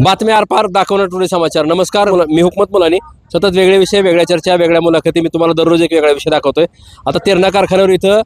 बातम्या आरपार दाखवणार टुडे समाचार. नमस्कार मुला- मी हुकमत मुलानी. सतत वेगळे विषय वेगळ्या चर्चा वेगळ्या मुलाखती मी तुम्हाला दररोज एक वेगळा विषय दाखवतोय. आता तेरणा कारखान्यावर इथं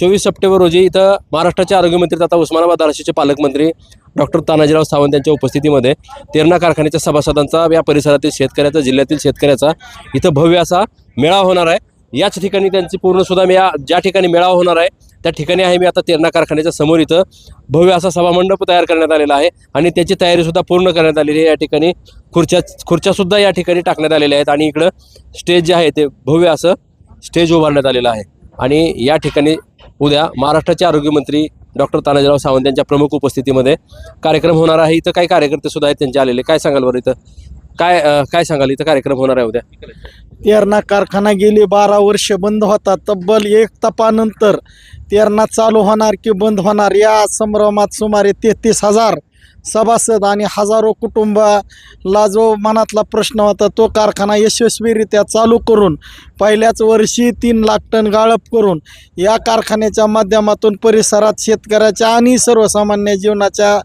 चोवीस सप्टेंबर रोजी इथं महाराष्ट्राचे आरोग्यमंत्री तथा उस्मानाबाद धाराशिवचे पालकमंत्री डॉक्टर तानाजीराव सावंत यांच्या उपस्थितीमध्ये तेरणा कारखान्याच्या सभासदांचा या परिसरातील शेतकऱ्याचा जिल्ह्यातील शेतकऱ्याचा इथं भव्य असा मेळावा होणार आहे. याच ठिकाणी त्यांची पूर्ण सुद्धा मी या ज्या ठिकाणी मेळावा होणार आहे त्या ठिकाणी आहे मी आता तेरणा कारखान्याच्या समोर इथं भव्य असा सभामंडप तयार करण्यात आलेला आहे आणि त्याची तयारीसुद्धा पूर्ण करण्यात आलेली आहे. या ठिकाणी खुर्च्या खुर्च्यासुद्धा या ठिकाणी टाकण्यात आलेल्या आहेत आणि इकडं स्टेज जे आहे ते भव्य असं स्टेज उभारण्यात आलेलं आहे. आणि या ठिकाणी उद्या महाराष्ट्राचे आरोग्यमंत्री डॉक्टर तानाजीराव सावंत यांच्या प्रमुख उपस्थितीमध्ये कार्यक्रम होणार आहे. इथं काही कार्यकर्ते सुद्धा आहेत त्यांचे आलेले. काय सांगाल बरं इथं? काय काय सांगाल? इथं कार्यक्रम होणार आहे उद्या. तेरणा कारखाना गेली बारा वर्ष बंद होता. तब्बल एक तपानंतर तेरणा चालू होणार की बंद होणार? या संभ्रमात सुमारे तेहतीस हजार सभासद आणि हजारो कुटुंबाला जो मनातला प्रश्न होता तो कारखाना यशस्वीरित्या चालू करून पहिल्याच वर्षी तीन लाख टन गाळप करून या कारखान्याच्या माध्यमातून परिसरात शेतकऱ्याच्या आणि सर्वसामान्य जीवनाच्या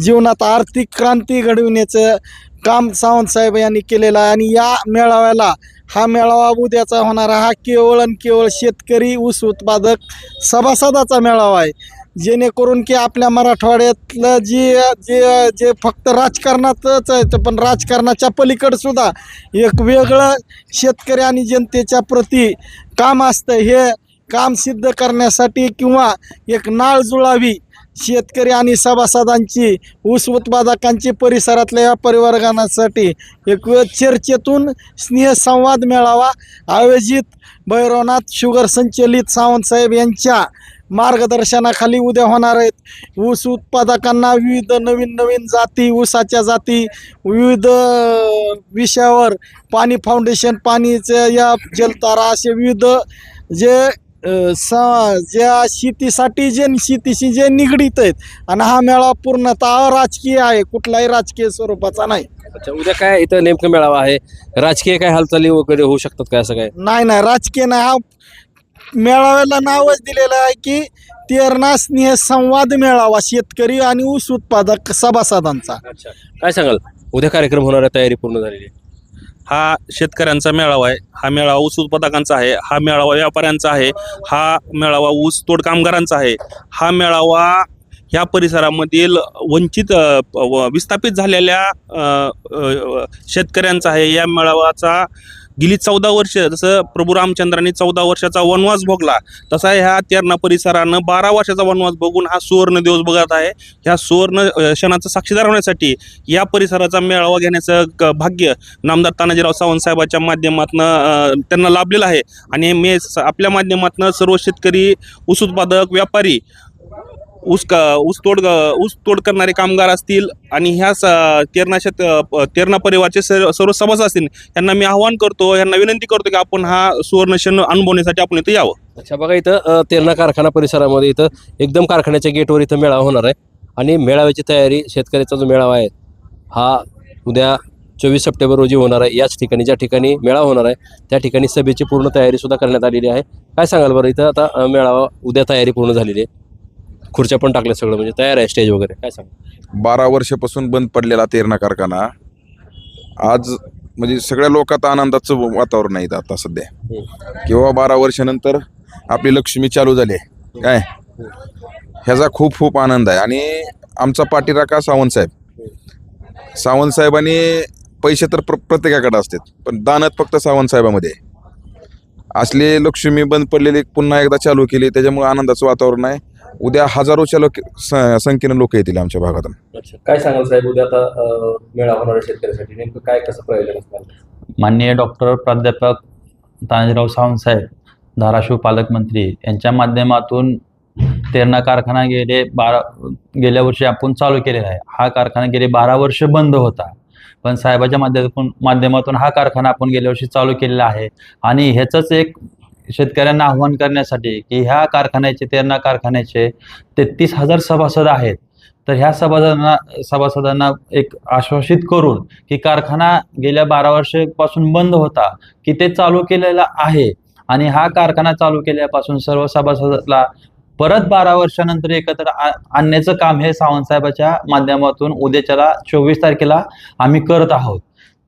जीवनात आर्थिक क्रांती घडविण्याचं काम सावंतसाहेब यांनी केलेलं आहे. आणि या मेळाव्याला हा मेळावा उद्याचा होणारा हा केवळ आणि केवळ शेतकरी ऊस उत्पादक सभासदाचा मेळावा आहे. जेणेकरून की आपल्या मराठवाड्यातलं जी जे जे फक्त राजकारणातच आहे तर पण राजकारणाच्या पलीकडे सुद्धा एक वेगळं शेतकरी आणि जनतेच्या प्रती काम असतं. हे काम सिद्ध करण्यासाठी किंवा एक नाळ जुळावी शेतकरी आणि सभासदांची ऊस उत्पादकांची परिसरातल्या या परिवर्गासाठी एक चर्चेतून स्नेहसंवाद मेळावा आयोजित. भैरवनाथ शुगर संचलित सावंतसाहेब यांच्या मार्गदर्शनाखाली उद्या होणार आहेत. ऊस उत्पादकांना विविध नवीन नवीन जाती ऊसाच्या जाती विविध विषयावर पाणी फाउंडेशन पाणीचं या जलतारा असे विविध जे सा ज्या शेतीसाठी जे शेतीशी जे निगडीत आहेत. आणि हा मेळावा पूर्णतः राजकीय आहे. कुठलाही राजकीय स्वरूपाचा नाही. अच्छा उद्या काय इथं नेमकं मेळावा आहे? राजकीय काय हालचाली वगैरे होऊ शकतात काय असं काय? नाही नाही. राजकीय नाही. हा मेळाव्याला नावच दिलेलं आहे की तेरणा स्नेह संवाद मेळावा शेतकरी आणि ऊस उत्पादक सभासदांचा. अच्छा. काय सांगाल? उद्या कार्यक्रम होणार आहे तयारी पूर्ण झालेली आहे. हा शेतकऱ्यांचा मेळावा आहे. हा मेळावा ऊस उत्पादकांचा आहे. हा मेळावा व्यापाऱ्यांचा आहे. हा मेळावा ऊस तोड कामगारांचा आहे. हा मेळावा ह्या परिसरामधील वंचित अ, व- विस्थापित झालेल्या अ, अ, शेतकऱ्यांचा आहे. या मेळावाचा गेली चौदा वर्ष जसं प्रभू रामचंद्रांनी चौदा वर्षाचा वनवास भोगला तसा ह्या तेरणा परिसरानं बारा वर्षाचा वनवास बघून हा सुवर्ण दिवस बघत आहे. ह्या सुवर्ण क्षणाचा साक्षीदार होण्यासाठी या परिसराचा मेळावा घेण्याचं क- भाग्य नामदार तानाजीराव सावंत साहेबाच्या माध्यमातून त्यांना लाभलेलं आहे. आणि मी स- आपल्या माध्यमातून सर्व शेतकरी ऊस उत्पादक व्यापारी ऊस क ऊस तोड ऊस तोड करणारे कामगार असतील आणि ह्या स तेरणा शेत प- तेरणा परिवारचे सर्व सर्व असतील यांना मी आव्हान करतो यांना विनंती करतो की आपण हा सुवर्ण क्षण अनुभवण्यासाठी आपण इथं यावं. अच्छा बघा इथं तेरणा कारखाना परिसरामध्ये इथं एकदम कारखान्याच्या गेटवर इथं मेळावा होणार आहे. आणि मेळाव्याची तयारी शेतकऱ्याचा जो मेळावा आहे हा उद्या चोवीस सप्टेंबर रोजी होणार आहे. याच ठिकाणी ज्या ठिकाणी मेळावा होणार आहे त्या ठिकाणी सभेची पूर्ण तयारी सुद्धा करण्यात आलेली आहे. काय सांगाल बरं इथं? आता मेळावा उद्या तयारी पूर्ण झालेली आहे. खुर्च्या पण टाकल्या सगळं म्हणजे तयार आहे स्टेज वगैरे. काय सांग? बारा वर्षापासून बंद पडलेला तेरणा कारखाना. आज म्हणजे सगळ्या लोकात आनंदाचं वातावरण आहे इथं आता सध्या. किंवा बारा वर्षानंतर आपली लक्ष्मी चालू झाली. आहे. काय? ह्याचा खूप खूप आनंद आहे. आणि आमचा पाठीराखा सावंत साहेब. सावंत साहेबांनी पैसे तर प्र प्रत्येकाकडे असतात पण दानत फक्त सावंत साहेबामध्ये. आहे. असली लक्ष्मी बंद पडलेली पुन्हा एकदा चालू केली त्याच्यामुळे आनंदाचं वातावरण आहे. उद्या हजारोच्या लोक स- संख्येनं लोक येतील आमच्या भागातून. अच्छा. काय सांगाल साहेब उद्या आता अ, मेळावा होणार आहे शेतकऱ्यासाठी. नेमकं काय कसं प्रयोजन असणार? माननीय डॉक्टर प्राध्यापक तानाजीराव सावंत साहेब धाराशिव पालकमंत्री यांच्या माध्यमातून तेरणा कारखाना गेले बारा गेल्या वर्षी आपण चालू केलेला आहे. हा कारखाना गेले बारा वर्ष बंद होता. पण साहेबाच्या माध्यमातून माध्यमातून हा कारखाना आपण गेल्या वर्षी चालू केलेला आहे. आणि ह्याचंच एक शेतकऱ्यांना आव्हान करण्यासाठी की ह्या कारखान्याचे त्यांना कारखान्याचे तेहतीस हजार सभासद आहेत. तर ह्या सभासदांना सभासदांना एक आश्वासित करून की कारखाना गेल्या बारा वर्षापासून बंद होता की ते चालू केलेला आहे. आणि हा कारखाना चालू केल्यापासून सर्व सभासदाला परत बारा वर्षानंतर एकत्र आणण्याचं काम हे सावंतसाहेबाच्या माध्यमातून उद्याच्याला चोवीस तारखेला आम्ही करत आहोत.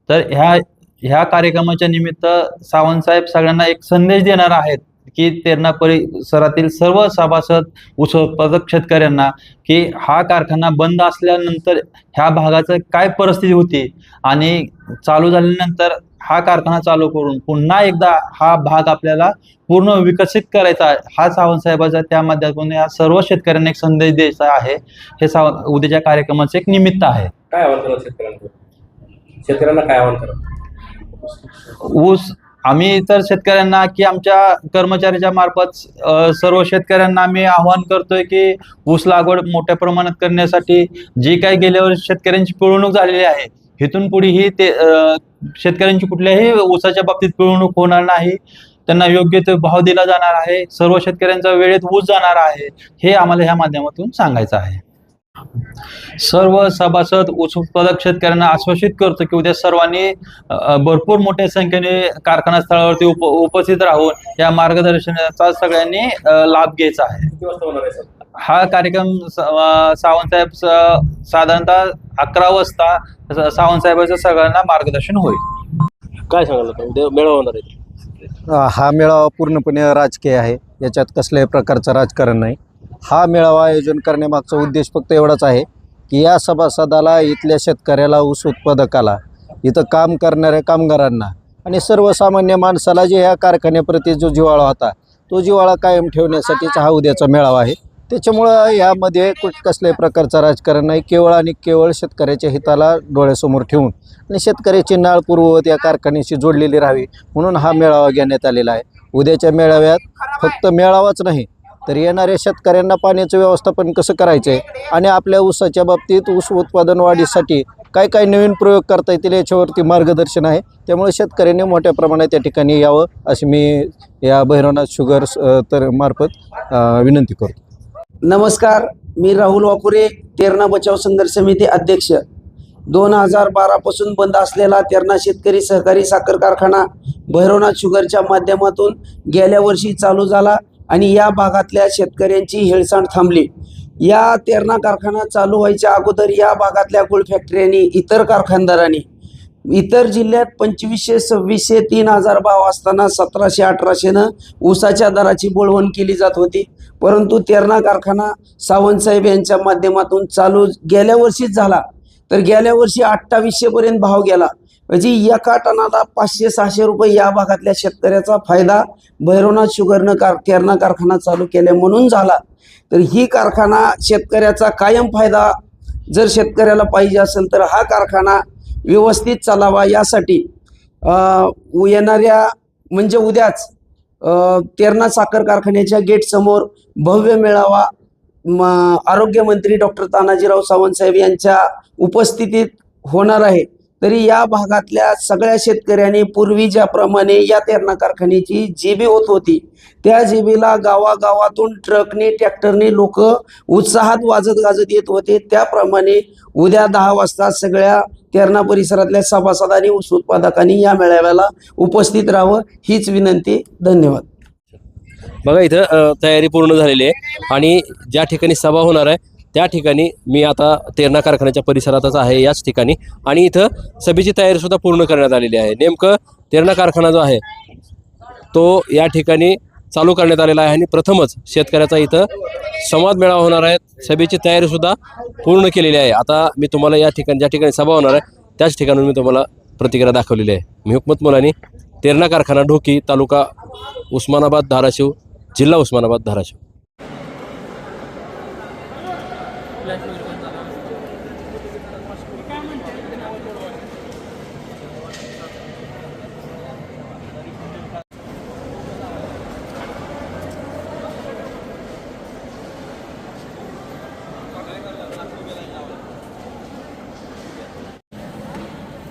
तर ह्या ह्या कार्यक्रमाच्या निमित्त सावंतसाहेब सगळ्यांना एक संदेश देणार आहेत की त्यांना परिसरातील सर्व सभासद उत्पादक शेतकऱ्यांना की हा कारखाना बंद असल्यानंतर ह्या भागाचं काय परिस्थिती होती आणि चालू झाल्यानंतर हा कारखाना चालू करून पुन्हा एकदा हा भाग आपल्याला पूर्ण विकसित करायचा हा सावंतसाहेबाचा त्या माध्यमातून या सर्व शेतकऱ्यांना एक संदेश द्यायचा आहे. हे साव उद्याच्या कार्यक्रमाचं एक निमित्त आहे. काय आव्हान करा शेतकऱ्यांना शेतकऱ्यांना काय आव्हान करा ऊस आम्ही तर शेतकऱ्यांना की आमच्या कर्मचाऱ्याच्या मार्फत सर्व शेतकऱ्यांना आम्ही आवाहन करतोय की ऊस लागवड मोठ्या प्रमाणात करण्यासाठी जी काही गेल्या वर्षी शेतकऱ्यांची पिळवणूक झालेली आहे इथून पुढेही ते शेतकऱ्यांची कुठल्याही ऊसाच्या बाबतीत पिळवणूक होणार नाही. त्यांना योग्य तो भाव दिला जाणार आहे. सर्व शेतकऱ्यांचा वेळेत ऊस जाणार आहे. हे आम्हाला ह्या माध्यमातून सांगायचं आहे. सर्व सभासद ऊस उत्पादक शेतकऱ्यांना आश्वासित करतो की उद्या सर्वांनी भरपूर मोठ्या संख्येने कारखाना स्थळावरती उप उपस्थित राहून या मार्गदर्शनाचा सगळ्यांनी लाभ घ्यायचा आहे. किती वाजता होणार आहे सर? हा कार्यक्रम सावंतसाहेब साधारणतः अकरा वाजता सावंतसाहेबाचं सगळ्यांना मार्गदर्शन होईल. काय सांगाल उद्या मेळावा होणार आहे. हा मेळावा पूर्णपणे राजकीय आहे. याच्यात कसल्याही प्रकारचं राजकारण नाही. हा मेळावा आयोजन करण्यामागचा उद्देश फक्त एवढाच आहे की या सभासदाला इथल्या शेतकऱ्याला ऊस उत्पादकाला इथं काम करणाऱ्या कामगारांना आणि सर्वसामान्य माणसाला जे या कारखान्याप्रती जो जिवाळा होता तो जिवाळा कायम ठेवण्यासाठीचा हा उद्याचा मेळावा आहे. त्याच्यामुळं यामध्ये कुठ कसल्याही प्रकारचं राजकारण नाही केवळ आणि केवळ शेतकऱ्याच्या हिताला डोळ्यासमोर ठेवून आणि शेतकऱ्याची नाळ पूर्ववत या कारखान्याशी जोडलेली राहावी म्हणून हा मेळावा घेण्यात आलेला आहे. उद्याच्या मेळाव्यात फक्त मेळावाच नाही तर येणाऱ्या शेतकऱ्यांना पाण्याचं व्यवस्थापन कसं करायचं आहे आणि आपल्या ऊसाच्या बाबतीत ऊस उत्पादन वाढीसाठी काय काय नवीन प्रयोग करता येतील याच्यावरती मार्गदर्शन आहे. त्यामुळे शेतकऱ्यांनी मोठ्या प्रमाणात त्या ठिकाणी यावं अशी मी या भैरवनाथ शुगर तर मार्फत विनंती करतो. नमस्कार मी राहुल वाकुरे तेरणा बचाव संघर्ष समिती अध्यक्ष. दोन हजार बारापासून बंद असलेला तेरणा शेतकरी सहकारी साखर कारखाना भैरवनाथ शुगरच्या माध्यमातून गेल्या वर्षी चालू झाला. आणि या भागातल्या शेतकऱ्यांची हेळसांड थांबली. या तेरणा कारखाना चालू व्हायच्या अगोदर या भागातल्या गुळ फॅक्टऱ्यांनी इतर कारखानदारांनी इतर जिल्ह्यात पंचवीसशे सव्वीसशे तीन हजार भाव असताना सतराशे अठराशेनं ऊसाच्या दराची बोळवण केली जात होती. परंतु तेरणा कारखाना सावंतसाहेब यांच्या माध्यमातून चालू गेल्या वर्षीच झाला. तर गेल्या वर्षी अठ्ठावीसशेपर्यंत भाव गेला. म्हणजे एका टनाला पाचशे सहाशे रुपये या भागातल्या शेतकऱ्याचा फायदा भैरवनाथ शुगरनं कार तेरणा कारखाना चालू केल्या म्हणून झाला. तर ही कारखाना शेतकऱ्याचा कायम फायदा जर शेतकऱ्याला पाहिजे असेल तर हा कारखाना व्यवस्थित चालावा यासाठी येणाऱ्या म्हणजे उद्याच तेरणा साखर कारखान्याच्या गेटसमोर भव्य मेळावा म, आरोग्यमंत्री डॉक्टर तानाजीराव सावंतसाहेब यांच्या उपस्थितीत होणार आहे. तरी या भागातल्या सगळ्या शेतकऱ्यांनी पूर्वी ज्याप्रमाणे या तेरणा कारखान्याची जेबी होत होती त्या जेबीला गावागावातून ट्रकने ट्रॅक्टरने लोक उत्साहात वाजत गाजत येत होते. त्याप्रमाणे उद्या दहा वाजता सगळ्या तेरणा परिसरातल्या सभासदांनी ऊस उत्पादकांनी या मेळाव्याला उपस्थित राहावं हीच विनंती. धन्यवाद. बघा इथं तयारी पूर्ण झालेली आहे आणि ज्या ठिकाणी सभा होणार आहे त्या ठिकाणी मी आता तेरणा कारखान्याच्या परिसरातच आहे याच ठिकाणी. आणि इथं सभेची तयारीसुद्धा पूर्ण करण्यात आलेली आहे. नेमकं तेरणा कारखाना जो आहे तो या ठिकाणी चालू करण्यात आलेला आहे आणि प्रथमच शेतकऱ्याचा इथं संवाद मेळावा होणार आहे. सभेची तयारीसुद्धा पूर्ण केलेली आहे. आता मी तुम्हाला या ठिकाणी ज्या ठिकाणी सभा होणार आहे त्याच ठिकाणून मी तुम्हाला प्रतिक्रिया दाखवलेली आहे. मी हुकमत मुलानी तेरणा कारखाना ढोकी तालुका उस्मानाबाद धाराशिव जिल्हा उस्मानाबाद धाराशिव.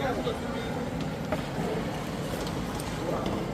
Thank you.